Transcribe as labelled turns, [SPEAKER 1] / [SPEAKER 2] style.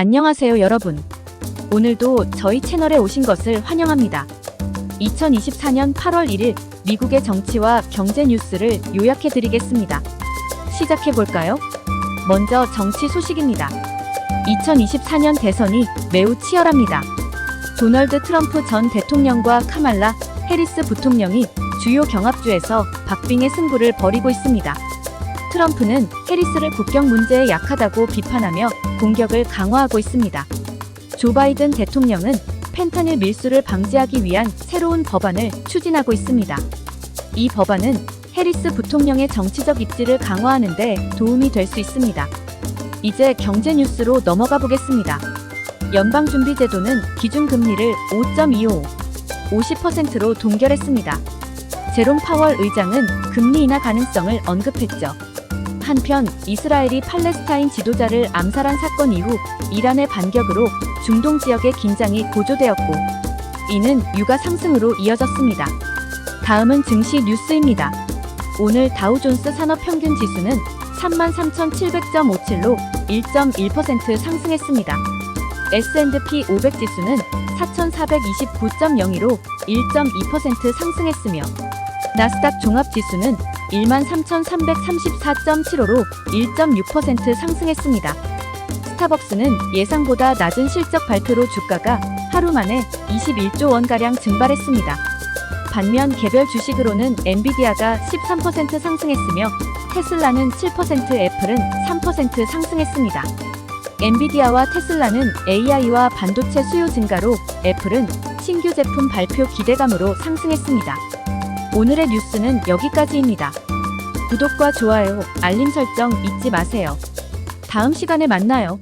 [SPEAKER 1] 안녕하세요 여러분. 오늘도 저희 채널에 오신 것을 환영합니다. 2024년 8월 1일 미국의 정치와 경제 뉴스를 요약해 드리겠습니다. 시작해 볼까요? 먼저 정치 소식입니다. 2024년 대선이 매우 치열합니다. 도널드 트럼프 전 대통령과 카말라 해리스 부통령이 주요 경합주에서 박빙의 승부를 벌이고 있습니다. 트럼프는 해리스를 국경 문제에 약하다고 비판하며 공격을 강화하고 있습니다. 조 바이든 대통령은 펜타닐 밀수를 방지하기 위한 새로운 법안을 추진하고 있습니다. 이 법안은 해리스 부통령의 정치적 입지를 강화하는 데 도움이 될 수 있습니다. 이제 경제 뉴스로 넘어가 보겠습니다. 연방준비제도는 기준금리를 5.25, 50%로 동결했습니다. 제롬 파월 의장은 금리 인하 가능성을 언급했죠. 한편 이스라엘이 팔레스타인 지도자를 암살한 사건 이후 이란의 반격으로 중동 지역의 긴장이 고조되었고 이는 유가 상승으로 이어졌습니다. 다음은 증시 뉴스입니다. 오늘 다우존스 산업평균 지수는 33,700.57로 1.1% 상승했습니다. S&P 500 지수는 4,429.02로 1.2% 상승했으며 나스닥 종합 지수는 13,334.75로 1.6% 상승했습니다. 스타벅스는 예상보다 낮은 실적 발표로 주가가 하루 만에 21조 원가량 증발했습니다. 반면 개별 주식으로는 엔비디아가 13% 상승했으며 테슬라는 7%, 애플은 3% 상승했습니다. 엔비디아와 테슬라는 AI와 반도체 수요 증가로 애플은 신규 제품 발표 기대감으로 상승했습니다. 오늘의 뉴스는 여기까지입니다. 구독과 좋아요, 알림 설정 잊지 마세요. 다음 시간에 만나요.